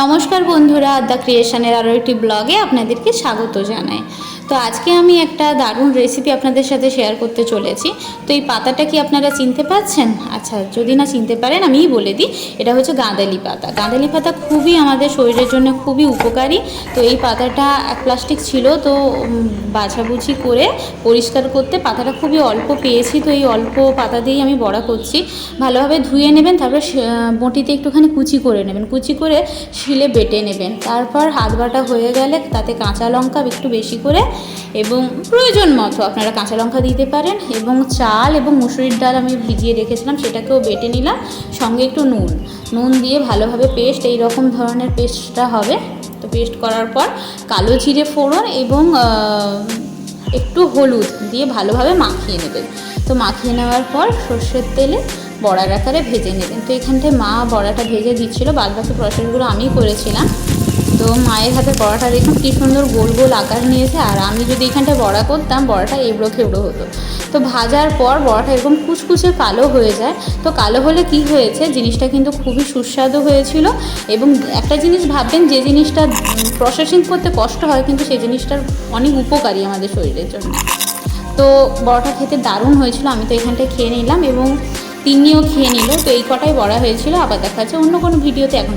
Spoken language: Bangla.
নমস্কার বন্ধুরা আদ্যা ক্রিয়েশনের আরও একটি ব্লগে আপনাদেরকে স্বাগত জানাই। তো আজকে আমি একটা দারুণ রেসিপি আপনাদের সাথে শেয়ার করতে চলেছি। তো এই পাতাটা কি আপনারা চিনতে পারছেন? আচ্ছা যদি না চিনতে পারেন, আমিই বলে দিই। এটা হচ্ছে গাঁদালি পাতা। গাঁদালি পাতা খুবই আমাদের শরীরের জন্য খুবই উপকারী। তো এই পাতাটা এক প্লাস্টিক ছিল, তো বাছাবুছি করে পরিষ্কার করতে পাতাটা খুবই অল্প পেয়েছি। তো এই অল্প পাতা দিয়েই আমি বড়া করছি। ভালোভাবে ধুয়ে নেবেন, তারপর বটিতে একটুখানি কুচি করে নেবেন। কুচি করে শিলে বেটে নেবেন। তারপর হাত বাটা হয়ে গেলে তাতে কাঁচা লঙ্কা একটু বেশি করে এবং প্রয়োজন মতো আপনারা কাঁচা লঙ্কা দিতে পারেন এবং চাল এবং মুসুরির ডাল আমি ভিজিয়ে রেখেছিলাম, সেটাকেও বেটে নিলাম। সঙ্গে একটু নুন। নুন দিয়ে ভালোভাবে পেস্ট, এই রকম ধরনের পেস্টটা হবে। তো পেস্ট করার পর কালো জিরে ফোড়ন এবং একটু হলুদ দিয়ে ভালোভাবে মাখিয়ে নেবেন। তো মাখিয়ে নেওয়ার পর সর্ষের তেলে বড়ার আকারে ভেজে নেবেন। তো এখানটায় মা বড়াটা ভেজে দিচ্ছিল বাদ বাকি প্রসেসগুলো আমি করেছিলাম। তো মায়ের হাতে বড়াটা দেখুন কী সুন্দর গোল গোল আকার নিয়েছে, আর আমি যদি এখানটায় বড়া করতাম, বড়াটা এবড়ো খেবড়ো হতো। তো ভাজার পর বড়াটা এরকম কুচকুচে কালো হয়ে যায়। তো কালো হলে কি হয়েছে, জিনিসটা কিন্তু খুবই সুস্বাদু হয়েছিল এবং একটা জিনিস ভাববেন, যে জিনিসটা প্রসেসিং করতে কষ্ট হয়, কিন্তু সেই জিনিসটার অনেক উপকারী আমাদের শরীরের জন্য। তো বড়াটা খেতে দারুণ হয়েছিল, আমি তো এখানটায় খেয়ে নিলাম এবং তিন্নিও খেয়ে নিল। তো এই কটাই বড়া হয়েছিল, আবার দেখা যাচ্ছে অন্য কোনো ভিডিওতে এখন